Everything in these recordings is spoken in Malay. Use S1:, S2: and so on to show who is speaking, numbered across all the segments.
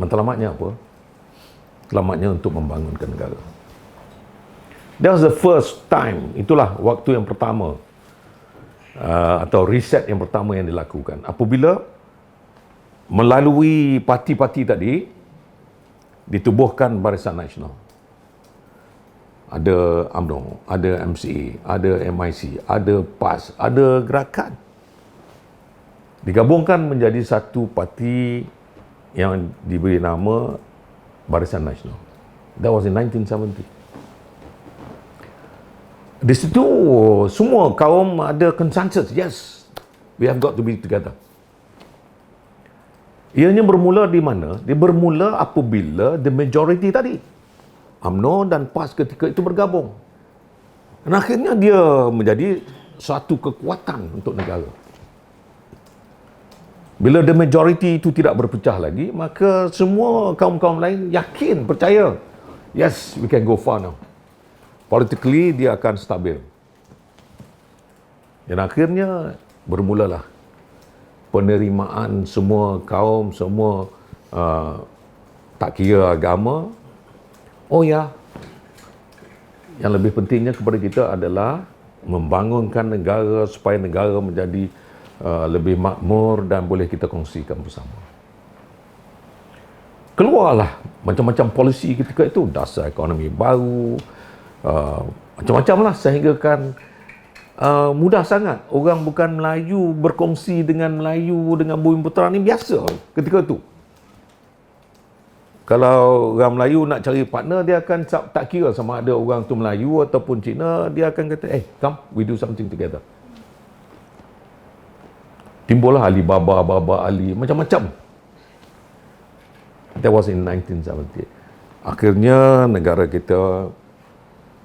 S1: Matlamatnya apa? Selamatnya untuk membangunkan negara. That was the first time. Itulah waktu yang pertama uh, atau riset yang pertama yang dilakukan. Apabila melalui parti-parti tadi ditubuhkan Barisan Nasional. Ada UMNO, ada MCA, ada MIC, ada PAS, ada gerakan. Digabungkan menjadi satu parti yang diberi nama Barisan Nasional. That was in 1970. Di situ semua kaum ada consensus. Yes, we have got to be together. Ianya bermula di mana? Dia bermula apabila the majority tadi. UMNO dan PAS ketika itu bergabung. Dan akhirnya dia menjadi satu kekuatan untuk negara. Bila the majority itu tidak berpecah lagi, maka semua kaum-kaum lain yakin, percaya. Yes, we can go far now. Politically, dia akan stabil. Dan akhirnya bermulalah penerimaan semua kaum, semua uh, tak kira agama. Oh ya, yang lebih pentingnya kepada kita adalah membangunkan negara supaya negara menjadi uh, lebih makmur dan boleh kita kongsikan bersama. Keluarlah macam-macam polisi ketika itu, dasar ekonomi baru, uh, macam-macam lah sehingga kan uh, mudah sangat orang bukan Melayu berkongsi dengan Melayu dengan bumi putera ni biasa ketika itu. Kalau orang Melayu nak cari partner dia akan tak, kira sama ada orang tu Melayu ataupun Cina dia akan kata eh come we do something together. Timbullah Alibaba, Baba Ali, macam-macam. That was in 1970. Akhirnya negara kita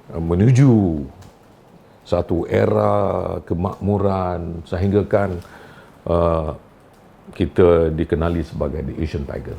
S1: uh, menuju satu era kemakmuran sehinggakan uh, kita dikenali sebagai the Asian Tiger.